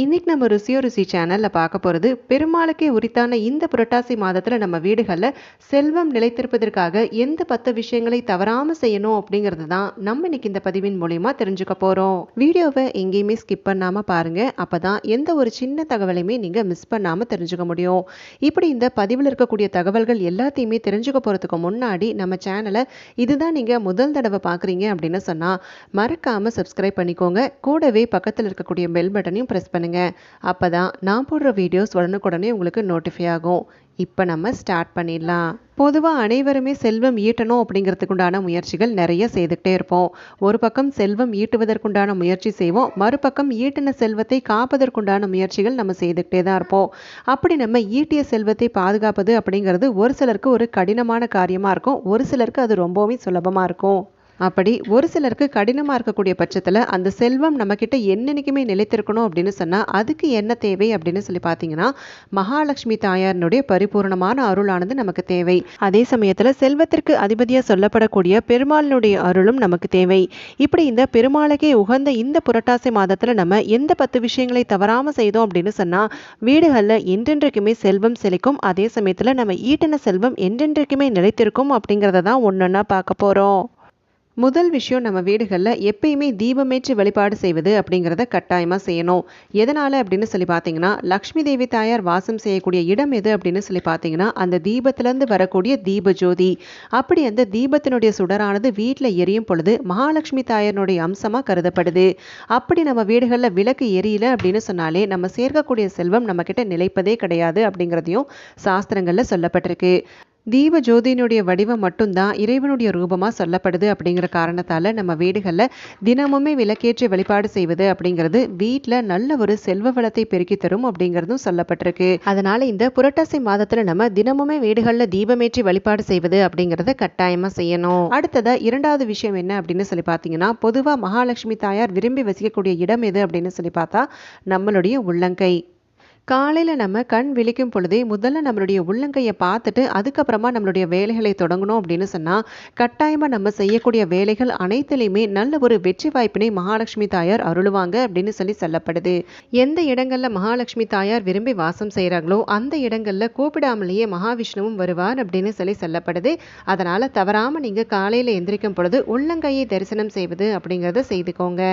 இன்றைக்கி நம்ம ருசியோ ருசி சேனலில் பார்க்க போகிறது பெருமாளுக்கே உரித்தான இந்த புரட்டாசி மாதத்தில் நம்ம வீடுகளில் செல்வம் நிலைத்திருப்பதற்காக எந்த பத்து விஷயங்களை தவறாமல் செய்யணும் அப்படிங்கிறது தான் நம்ம இன்னைக்கு இந்த பதிவின் மூலிமா தெரிஞ்சுக்க போகிறோம் வீடியோவை எங்கேயுமே ஸ்கிப் பண்ணாமல் பாருங்கள் அப்போ தான் எந்த ஒரு சின்ன தகவலையுமே நீங்கள் மிஸ் பண்ணாமல் தெரிஞ்சுக்க முடியும். இப்படி இந்த பதிவில் இருக்கக்கூடிய தகவல்கள் எல்லாத்தையுமே தெரிஞ்சுக்க போகிறதுக்கு முன்னாடி நம்ம சேனலை இதுதான் நீங்கள் முதல் தடவை பார்க்குறீங்க அப்படின்னு சொன்னால் மறக்காமல் சப்ஸ்கிரைப் பண்ணிக்கோங்க. கூடவே பக்கத்தில் இருக்கக்கூடிய பெல் பட்டனையும் ப்ரெஸ் பண்ணுங்கள் அப்போ தான் நான் போடுற வீடியோஸ் உடனுக்குடனே உங்களுக்கு நோட்டிஃபை ஆகும். இப்போ நம்ம ஸ்டார்ட் பண்ணிடலாம். பொதுவாக அனைவருமே செல்வம் ஈட்டணும் அப்படிங்கிறதுக்குண்டான முயற்சிகள் நிறைய செய்துக்கிட்டே இருப்போம். ஒரு பக்கம் செல்வம் ஈட்டுவதற்குண்டான முயற்சி செய்வோம். மறுபக்கம் ஈட்டின செல்வத்தை காப்பதற்குண்டான முயற்சிகள் நம்ம செய்துக்கிட்டே தான் இருப்போம். அப்படி நம்ம ஈட்டிய செல்வத்தை பாதுகாப்பது அப்படிங்கிறது ஒரு சிலருக்கு ஒரு கடினமான காரியமாக இருக்கும். ஒரு சிலருக்கு அது ரொம்பவுமே சுலபமாக இருக்கும். அப்படி ஒரு சிலருக்கு கடினமாக இருக்கக்கூடிய பட்சத்தில் அந்த செல்வம் நம்மக்கிட்ட என்னென்னைக்குமே நிலைத்திருக்கணும் அப்படின்னு சொன்னால் அதுக்கு என்ன தேவை அப்படின்னு சொல்லி பார்த்தீங்கன்னா மகாலட்சுமி தாயாரினுடைய பரிபூர்ணமான அருளானது நமக்கு தேவை. அதே சமயத்தில் செல்வத்திற்கு அதிபதியாக சொல்லப்படக்கூடிய பெருமாளினுடைய அருளும் நமக்கு தேவை. இப்படி இந்த பெருமாளுக்கே உகந்த இந்த புரட்டாசி மாதத்தில் நம்ம எந்த பத்து விஷயங்களை தவறாமல் செய்தோம் அப்படின்னு சொன்னால் வீடுகளில் என்றென்றைக்குமே செல்வம் செழிக்கும். அதே சமயத்தில் நம்ம ஈட்டின செல்வம் என்றென்றைக்குமே நிலைத்திருக்கும் அப்படிங்கிறத தான் ஒன்று ஒன்றா பார்க்க போகிறோம் முதல் விஷயம் நம்ம வீடுகளில் எப்பயுமே தீபமேற்றி வழிபாடு செய்வது அப்படிங்கிறத கட்டாயமாக செய்யணும். எதனால் அப்படின்னு சொல்லி பார்த்தீங்கன்னா லக்ஷ்மி தேவி தாயார் வாசம் செய்யக்கூடிய இடம் எது அப்படின்னு சொல்லி பார்த்தீங்கன்னா அந்த தீபத்திலேருந்து வரக்கூடிய தீப ஜோதி அப்படி அந்த தீபத்தினுடைய சுடரானது வீட்டில் எரியும் பொழுது மகாலட்சுமி தாயாரினுடைய அம்சமாக கருதப்படுது. அப்படி நம்ம வீடுகளில் விளக்கு எரியல அப்படின்னு சொன்னாலே நம்ம சேர்க்கக்கூடிய செல்வம் நம்மக்கிட்ட நிலைப்பதே கிடையாது அப்படிங்கிறதையும் சாஸ்திரங்களில் சொல்லப்பட்டிருக்கு. தீப ஜோதியினுடைய வடிவம் மட்டும்தான் இறைவனுடைய ரூபமாக சொல்லப்படுது அப்படிங்கிற காரணத்தால் நம்ம வீடுகளில் தினமுமே விளக்கேற்றி வழிபாடு செய்வது அப்படிங்கிறது வீட்டில் நல்ல ஒரு செல்வ வளத்தை பெருக்கி தரும் அப்படிங்கிறதும் சொல்லப்பட்டிருக்கு. அதனால இந்த புரட்டாசி மாதத்தில் நம்ம தினமுமே வீடுகளில் தீபமேற்றி வழிபாடு செய்வது அப்படிங்கிறத கட்டாயமாக செய்யணும். அடுத்ததாக இரண்டாவது விஷயம் என்ன அப்படின்னு சொல்லி பார்த்தீங்கன்னா பொதுவாக மகாலட்சுமி தாயார் விரும்பி வசிக்கக்கூடிய இடம் எது அப்படின்னு சொல்லி பார்த்தா நம்மளுடைய உள்ளங்கை. காலையில் நம்ம கண் விழிக்கும் பொழுதே முதல்ல நம்மளுடைய உள்ளங்கையை பார்த்துட்டு அதுக்கப்புறமா நம்மளுடைய வேலைகளை தொடங்கணும் அப்படின்னு சொன்னால் கட்டாயமாக நம்ம செய்யக்கூடிய வேலைகள் அனைத்துலேயுமே நல்ல ஒரு வெற்றி வாய்ப்பினை மகாலட்சுமி தாயார் அருளுவாங்க அப்படின்னு சொல்லி சொல்லப்படுது. எந்த இடங்களில் மகாலட்சுமி தாயார் விரும்பி வாசம் செய்கிறாங்களோ அந்த இடங்களில் கூப்பிடாமலேயே மகாவிஷ்ணுவும் வருவார் அப்படின்னு சொல்லி சொல்லப்படுது. அதனால் தவறாமல் நீங்கள் காலையில் எந்திரிக்கும் பொழுது உள்ளங்கையை தரிசனம் செய்வது அப்படிங்கிறத செய்துக்கோங்க.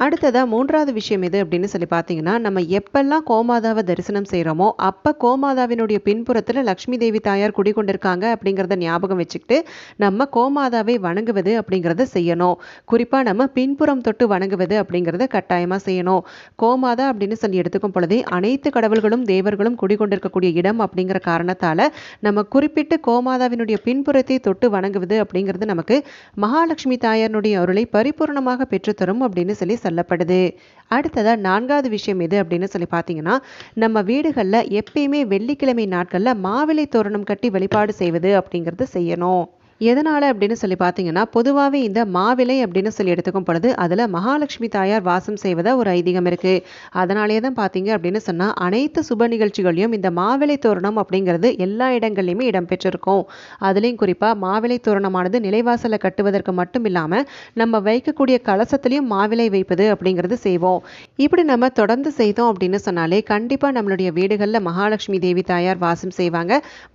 அடுத்ததாக மூன்றாவது விஷயம் எது அப்படின்னு சொல்லி பார்த்தீங்கன்னா நம்ம எப்பெல்லாம் கோமாதாவை தரிசனம் செய்கிறோமோ அப்போ கோமாதாவினுடைய பின்புறத்தில் லக்ஷ்மி தேவி தாயார் குடிகொண்டிருக்காங்க அப்படிங்கிறத ஞாபகம் வச்சுக்கிட்டு நம்ம கோமாதாவை வணங்குவது அப்படிங்கிறத செய்யணும். குறிப்பாக நம்ம பின்புறம் தொட்டு வணங்குவது அப்படிங்கிறத கட்டாயமாக செய்யணும். கோமாதா அப்படின்னு சொல்லி எடுத்துக்கும் பொழுதே அனைத்து கடவுள்களும் தேவர்களும் குடிகொண்டிருக்கக்கூடிய இடம் அப்படிங்கிற காரணத்தால் நம்ம குறிப்பிட்டு கோமாதாவினுடைய பின்புறத்தை தொட்டு வணங்குவது அப்படிங்கிறது நமக்கு மகாலட்சுமி தாயாரினுடைய அருளை பரிபூர்ணமாக பெற்றுத்தரும் அப்படின்னு சொல்லி சொல்லப்படுது. அடுத்ததாக நான்காவது விஷயம் எது அப்படின்னு சொல்லி பார்த்தீங்கன்னா நம்ம வீடுகளில் எப்பயுமே வெள்ளிக்கிழமை நாட்களில் மாவிலை தோரணம் கட்டி வழிபாடு செய்வது அப்படிங்கிறது செய்யணும். எதனால் அப்படின்னு சொல்லி பார்த்தீங்கன்னா பொதுவாகவே இந்த மாவிலை அப்படின்னு சொல்லி எடுத்துக்கும் பொழுது அதில் மகாலட்சுமி தாயார் வாசம் செய்வதாக ஒரு ஐதீகம் இருக்குது அதனாலே தான் பார்த்தீங்க அப்படின்னு சொன்னால் அனைத்து சுப நிகழ்ச்சிகளையும் இந்த மாவிலை தோரணம் அப்படிங்கிறது எல்லா இடங்கள்லையுமே இடம்பெற்றிருக்கும். அதுலேயும் குறிப்பாக மாவிலை தோரணமானது நிலைவாசலை கட்டுவதற்கு மட்டும் இல்லாமல் நம்ம வைக்கக்கூடிய கலசத்துலேயும் மாவிலை வைப்பது அப்படிங்கிறது செய்வோம். இப்படி நம்ம தொடர்ந்து செய்தோம் அப்படின்னு சொன்னாலே கண்டிப்பாக நம்மளுடைய வீடுகளில் மகாலட்சுமி தேவி தாயார் வாசம் செய்வாங்க.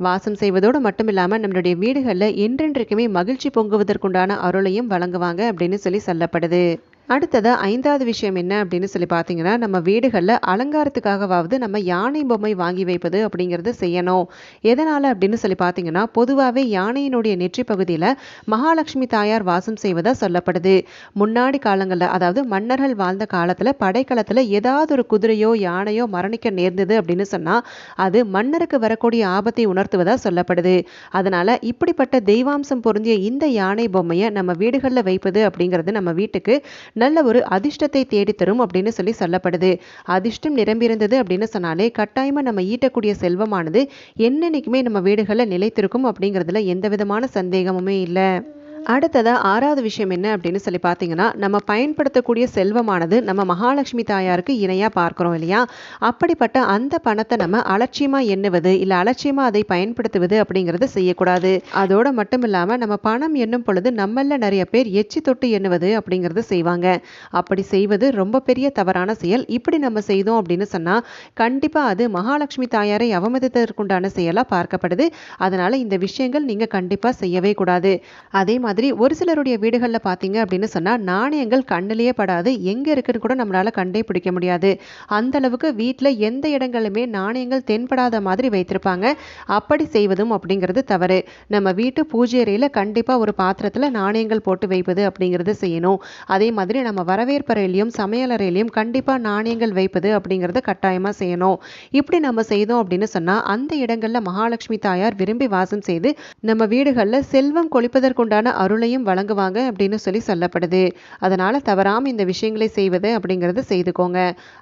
வாசம் செய்வதோடு மட்டும் இல்லாமல் நம்மளுடைய வீடுகளில் என்றென்று என்றைக்குமே மகிழ்ச்சி பொங்குவதற்குண்டான அருளையும் வழங்குவாங்க அப்படின்னு சொல்லி சொல்லப்படுது. அடுத்ததாக ஐந்தாவது விஷயம் என்ன அப்படின்னு சொல்லி பார்த்தீங்கன்னா நம்ம வீடுகளில் அலங்காரத்துக்காகவாவது நம்ம யானை பொம்மை வாங்கி வைப்பது அப்படிங்கிறது செய்யணும். எதனால் அப்படின்னு சொல்லி பார்த்தீங்கன்னா பொதுவாகவே யானையினுடைய நெற்றி பகுதியில் மகாலட்சுமி தாயார் வாசம் செய்வதாக சொல்லப்படுது. முன்னாடி காலங்களில் அதாவது மன்னர்கள் வாழ்ந்த காலத்தில் படைக்களத்தில் ஏதாவது ஒரு குதிரையோ யானையோ மரணிக்க நேர்ந்தது அப்படின்னு சொன்னால் அது மன்னருக்கு வரக்கூடிய ஆபத்தை உணர்த்துவதாக சொல்லப்படுது. அதனால் இப்படிப்பட்ட தெய்வாம்சம் பொருந்திய இந்த யானை பொம்மையை நம்ம வீடுகளில் வைப்பது அப்படிங்கிறது நம்ம வீட்டுக்கு நல்ல ஒரு அதிர்ஷ்டத்தை தேடித்தரும் அப்படின்னு சொல்லி சொல்லப்படுது. அதிர்ஷ்டம் நிரம்பியிருந்தது அப்படின்னு சொன்னாலே கட்டாயமாக நம்ம ஈட்டக்கூடிய செல்வமானது என்னென்னைக்குமே நம்ம வீடுகளில் நிலைத்திருக்கும் அப்படிங்கிறதுல எந்த விதமான சந்தேகமுமே இல்லை. அடுத்ததா ஆறாவது விஷயம் என்ன அப்படின்னு சொல்லி பார்த்தீங்கன்னா நம்ம பயன்படுத்தக்கூடிய செல்வமானது நம்ம மகாலட்சுமி தாயாருக்கு இணையாக பார்க்குறோம் இல்லையா? அப்படிப்பட்ட அந்த பணத்தை நம்ம அலட்சியமாக எண்ணுவது இல்லை அலட்சியமாக அதை பயன்படுத்துவது அப்படிங்கிறது செய்யக்கூடாது. அதோட மட்டும் இல்லாமல் நம்ம பணம் எண்ணும் பொழுது நம்மள நிறைய பேர் எச்சி தொட்டு எண்ணுவது அப்படிங்கிறது செய்வாங்க. அப்படி செய்வது ரொம்ப பெரிய தவறான செயல். இப்படி நம்ம செய்தோம் அப்படின்னு சொன்னால் கண்டிப்பாக அது மகாலட்சுமி தாயாரை அவமதித்ததற்குண்டான செயலாக பார்க்கப்படுது. அதனால இந்த விஷயங்கள் நீங்கள் கண்டிப்பாக செய்யவே கூடாது. அதே மாதிரி மாதிரி ஒரு சிலருடைய வீடுகளில் பார்த்தீங்க அப்படின்னு சொன்னால் நாணயங்கள் கண்ணிலேயே படாது. எங்கே இருக்குன்னு கூட நம்மளால் கண்டே பிடிக்க முடியாது. அந்த அளவுக்கு வீட்டில் எந்த இடங்களுமே நாணயங்கள் தென்படாத மாதிரி வைத்திருப்பாங்க. அப்படி செய்வதும் அப்படிங்கிறது தவறு. நம்ம வீட்டு பூஜை அறையில் கண்டிப்பாக ஒரு பாத்திரத்தில் நாணயங்கள் போட்டு வைப்பது அப்படிங்கிறது செய்யணும். அதே மாதிரி நம்ம வரவேற்பறையிலையும் சமையலறையிலையும் கண்டிப்பாக நாணயங்கள் வைப்பது அப்படிங்கிறது கட்டாயமாக செய்யணும். இப்படி நம்ம செய்தோம் அப்படின்னு சொன்னால் அந்த இடங்களில் மகாலட்சுமி தாயார் விரும்பி வாசம் செய்து நம்ம வீடுகளில் செல்வம் கொளிப்பதற்குண்டான அருளையும் வழங்குவாங்க அப்படின்னு சொல்லி சொல்லப்படுது. அதனால் தவறாமல் இந்த விஷயங்களை செய்வது அப்படிங்கிறது செய்துக்கோங்க.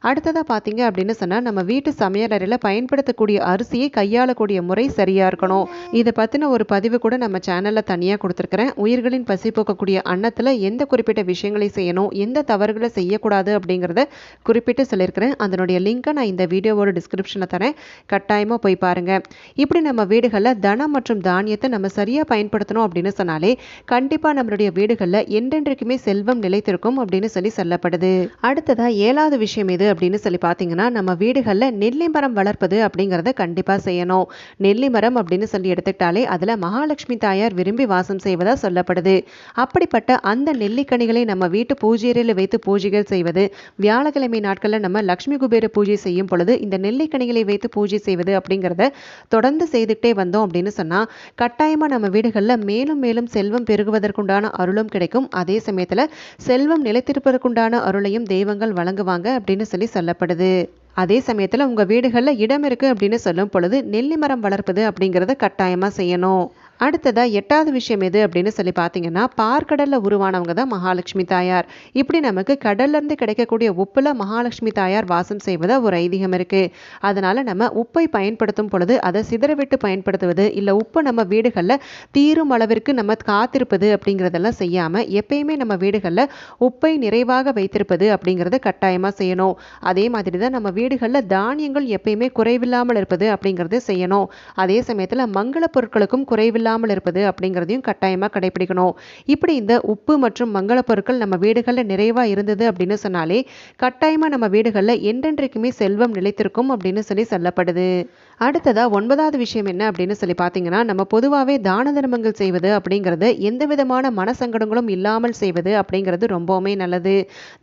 அடுத்ததாக பார்த்தீங்க அப்படின்னு சொன்னால் நம்ம வீட்டு சமையலறையில் பயன்படுத்தக்கூடிய அரிசியை கையாளக்கூடிய முறை சரியாக இருக்கணும். இதை பற்றின ஒரு பதிவு கூட நம்ம சேனலில் தனியாக கொடுத்துருக்குறேன். உயிர்களின் பசி போக்கக்கூடிய அன்னத்தில் எந்த குறிப்பிட்ட விஷயங்களை செய்யணும் எந்த தவறுகளை செய்யக்கூடாது அப்படிங்கிறத குறிப்பிட்டு சொல்லியிருக்கிறேன். அதனுடைய லிங்க்கை நான் இந்த வீடியோவோட டிஸ்கிரிப்ஷனில் தரேன். கட்டாயமாக போய் பாருங்கள் இப்படி நம்ம வீடுகளில் தனம் மற்றும் தானியத்தை நம்ம சரியாக பயன்படுத்தணும் அப்படின்னு சொன்னாலே கண்டிப்பாக நம்மளுடைய வீடுகளில் என்றென்றைக்குமே செல்வம் நிலைத்திருக்கும் அப்படின்னு சொல்லி சொல்லப்படுது. அடுத்ததா ஏழாவது விஷயம் எது அப்படின்னு சொல்லி பார்த்தீங்கன்னா நம்ம வீடுகளில் நெல்லி மரம் வளர்ப்பது அப்படிங்கிறத கண்டிப்பாக செய்யணும். நெல்லி மரம் அப்படின்னு சொல்லி எடுத்துக்கிட்டாலே அதில் மகாலட்சுமி தாயார் விரும்பி வாசம் செய்வதா சொல்லப்படுது. அப்படிப்பட்ட அந்த நெல்லிக்கனிகளை நம்ம வீட்டு பூஜையறையில் வைத்து பூஜைகள் செய்வது வியாழக்கிழமை நாட்களில் நம்ம லக்ஷ்மி குபேர பூஜை செய்யும் பொழுது இந்த நெல்லிக்கனிகளை வைத்து பூஜை செய்வது அப்படிங்கிறத தொடர்ந்து செய்துகிட்டே வந்தோம் அப்படின்னு சொன்னால் கட்டாயமாக நம்ம வீடுகளில் மேலும் மேலும் செல்வம் பெருகுவதற்குண்டான அருளும் கிடைக்கும். அதே சமயத்தில் செல்வம் நிலைத்திருப்பதற்குண்டான அருளையும் தெய்வங்கள் வழங்குவாங்க அப்படின்னு சொல்லி சொல்லப்படுது. அதே சமயத்தில் உங்கள் வீடுகளில் இடம் இருக்குது அப்படின்னு சொல்லும் பொழுது நெல்லி மரம் வளர்ப்பது அப்படிங்கிறத கட்டாயமாக செய்யணும். அடுத்ததா எட்டாவது விஷயம் எது அப்படின்னு சொல்லி பார்த்தீங்கன்னா பார்க்கடலில் உருவானவங்க தான் மகாலட்சுமி தாயார். இப்படி நமக்கு கடல்ல இருந்து கிடைக்கக்கூடிய உப்புல மகாலட்சுமி தாயார் வாசம் செய்வதாக ஒரு ஐதீகம் இருக்கு. அதனால நம்ம உப்பை பயன்படுத்தும் பொழுது அதை சிதறவிட்டு பயன்படுத்துவது இல்லை உப்பு நம்ம வீடுகளில் தீரும் அளவிற்கு நம்ம காத்திருப்பது அப்படிங்கிறதெல்லாம் செய்யாம எப்பயுமே நம்ம வீடுகளில் உப்பை நிறைவாக வைத்திருப்பது அப்படிங்கிறத கட்டாயமாக செய்யணும். அதே மாதிரி தான் நம்ம வீடுகளில் தானியங்கள் எப்பயுமே குறைவில்லாமல் இருப்பது அப்படிங்கிறது செய்யணும். அதே சமயத்தில் மங்கள பொருட்களுக்கும் குறைவில் இல்லாமல் இருப்பது அப்படிங்கிறதையும் கட்டாயமாக கடைபிடிக்கணும் இப்படி இந்த உப்பு மற்றும் மங்கள பொருட்கள் நம்ம வீடுகளில் நிறைவாக இருந்தது அப்படின்னு சொன்னாலே கட்டாயமாக நம்ம வீடுகளில் என்றென்றைக்குமே செல்வம் நிலைத்திருக்கும் அப்படின்னு சொல்லி சொல்லப்படுது. அடுத்ததாக ஒன்பதாவது விஷயம் என்ன அப்படின்னு சொல்லி பார்த்தீங்கன்னா நம்ம பொதுவாகவே தான தர்மங்கள் செய்வது அப்படிங்கிறது எந்த விதமான மனசங்கடங்களும் இல்லாமல் செய்வது அப்படிங்கிறது ரொம்பவுமே நல்லது.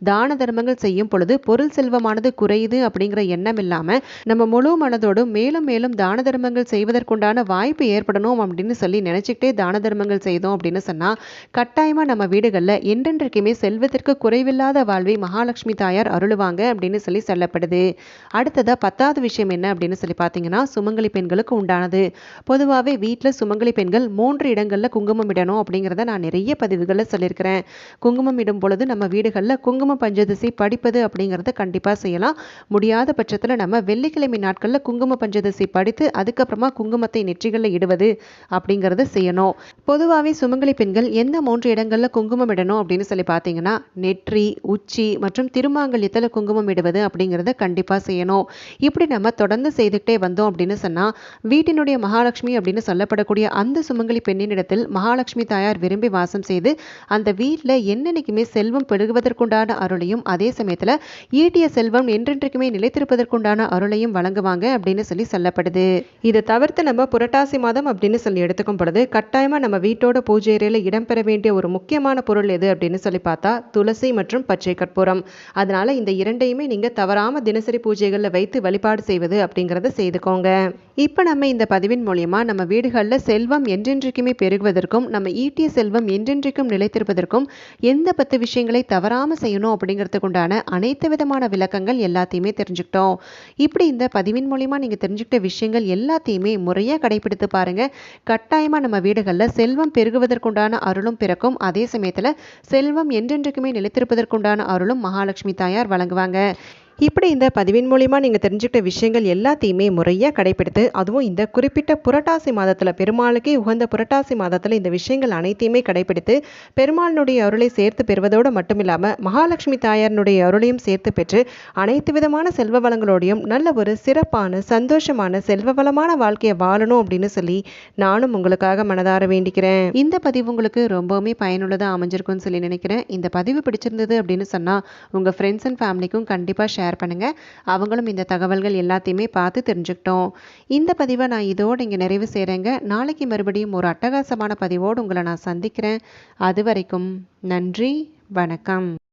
தான தர்மங்கள் செய்யும் பொழுது பொருள் செல்வமானது குறையுது அப்படிங்கிற எண்ணம் இல்லாமல் நம்ம முழு மனதோடும் மேலும் மேலும் தான தர்மங்கள் செய்வதற்குண்டான வாய்ப்பு ஏற்படணும் அப்படின்னு சொல்லி நினச்சிக்கிட்டே தான தர்மங்கள் செய்தோம் அப்படின்னு சொன்னால் கட்டாயமாக நம்ம வீடுகளில் என்றென்றைக்குமே செல்வத்திற்கு குறைவில்லாத வாழ்வை மகாலட்சுமி தாயார் அருளுவாங்க அப்படின்னு சொல்லி சொல்லப்படுது. அடுத்ததாக பத்தாவது விஷயம் என்ன அப்படின்னு சொல்லி பார்த்தீங்கன்னா சுமங்கலி பெண்களுக்கு உண்டானது. பொதுவாகவே வீட்டில் சுமங்கலி பெண்கள் மூன்று இடங்களில் குங்குமம் இடணும் அப்படிங்கிறத நான் நிறைய பதிவுகளில் சொல்லியிருக்கிறேன். குங்குமம் இடும் பொழுது நம்ம வீடுகளில் குங்கும பஞ்சதசி படிப்பது அப்படிங்கிறத கண்டிப்பாக செய்யலாம். முடியாத பட்சத்தில் நம்ம வெள்ளிக்கிழமை நாட்களில் குங்கும பஞ்சதசி படித்து அதுக்கப்புறமா குங்குமத்தை நெற்றிகளில் இடுவது அப்படிங்கிறத செய்யணும். பொதுவாகவே சுமங்கலி பெண்கள் எந்த மூன்று இடங்களில் குங்குமம் இடணும் அப்படின்னு சொல்லி பார்த்தீங்கன்னா நெற்றி உச்சி மற்றும் திருமாங்கல்யத்தில் குங்குமம் இடுவது அப்படிங்கிறத கண்டிப்பாக செய்யணும். இப்படி நம்ம தொடர்ந்து செய்துக்கிட்டே வந்தோம் அப்படின்னு சொன்னால் வீட்டினுடைய மகாலட்சுமி அப்படின்னு சொல்லப்படக்கூடிய அந்த சுமங்கலி பெண்ணின் இடத்தில் மகாலட்சுமி தாயார் விரும்பி வாசம் செய்து அந்த வீட்டில் என்னென்னைக்குமே செல்வம் பெருகுவதற்குண்டான அருளையும் அதே சமயத்தில் ஈட்டிய செல்வம் என்றென்றைக்குமே நிலைத்திருப்பதற்குண்டான அருளையும் வழங்குவாங்க அப்படின்னு சொல்லி சொல்லப்படுது. இதை தவிர்த்து நம்ம புரட்டாசி மாதம் அப்படின்னு சொல்லி எடுத்துக்கும் பொழுது கட்டாயமாக நம்ம வீட்டோட பூஜை அறையில் இடம்பெற வேண்டிய ஒரு முக்கியமான பொருள் எது அப்படின்னு சொல்லி பார்த்தா துளசி மற்றும் பச்சை கற்பூரம். அதனால இந்த இரண்டையுமே நீங்கள் தவறாமல் தினசரி பூஜைகளில் வைத்து வழிபாடு செய்வது அப்படிங்கிறத செய்துக்கோங்க. இப்போ நம்ம இந்த பதிவின் மூலியமா நம்ம வீடுகளில் செல்வம் என்றென்றைக்குமே பெருகுவதற்கும் நம்ம ஈட்டிய செல்வம் என்றென்றைக்கும் நிலைத்திருப்பதற்கும் எந்த பத்து விஷயங்களை தவறாமல் செய்யணும் அப்படிங்கிறதுக்கு உண்டான அனைத்து விதமான விளக்கங்கள் எல்லாத்தையுமே தெரிஞ்சுக்கிட்டோம். இப்படி இந்த பதிவின் மூலியமா நீங்கள் தெரிஞ்சுக்கிட்ட விஷயங்கள் எல்லாத்தையுமே முறையாக கடைபிடித்து பாருங்க. கட்டாயமாக நம்ம வீடுகளில் செல்வம் பெருகுவதற்குண்டான அருளும் பிறக்கும். அதே சமயத்தில் செல்வம் என்றென்றைக்குமே நிலைத்திருப்பதற்குண்டான அருளும் மகாலட்சுமி தாயார் வழங்குவாங்க. இப்படி இந்த பதிவின் மூலிமா நீங்கள் தெரிஞ்சுக்கிட்ட விஷயங்கள் எல்லாத்தையுமே முறையாக கடைபிடித்து அதுவும் இந்த குறிப்பிட்ட புரட்டாசி மாதத்தில் பெருமாளுக்கே உகந்த புரட்டாசி மாதத்தில் இந்த விஷயங்கள் அனைத்தையுமே கடைபிடித்து பெருமாளினுடைய அருளை சேர்த்து பெறுவதோடு மட்டும் இல்லாமல் மகாலட்சுமி தாயாரினுடைய அருளையும் சேர்த்து பெற்று அனைத்து விதமான செல்வ வளங்களோடையும் நல்ல ஒரு சிறப்பான சந்தோஷமான செல்வ வளமான வாழ்க்கையை வாழணும் அப்படின்னு சொல்லி நானும் உங்களுக்காக மனதார வேண்டிக்கிறேன். இந்த பதிவு உங்களுக்கு ரொம்பவுமே பயனுள்ளதாக அமைஞ்சிருக்கும்னு சொல்லி நினைக்கிறேன். இந்த பதிவு பிடிச்சிருந்தது அப்படின்னு சொன்னால் உங்கள் ஃப்ரெண்ட்ஸ் அண்ட் ஃபேமிலிக்கும் கண்டிப்பாக ஷேர் ஷேர் பண்ணுங்கள் அவங்களும் இந்த தகவல்கள் எல்லாத்தையுமே பார்த்து தெரிஞ்சுக்கிட்டோம். இந்த பதிவை நான் இதோடு இங்கே நிறைவு செய்கிறேங்க நாளைக்கு மறுபடியும் ஒரு அட்டகாசமான பதிவோடு உங்களை நான் சந்திக்கிறேன். அது வரைக்கும் நன்றி வணக்கம்.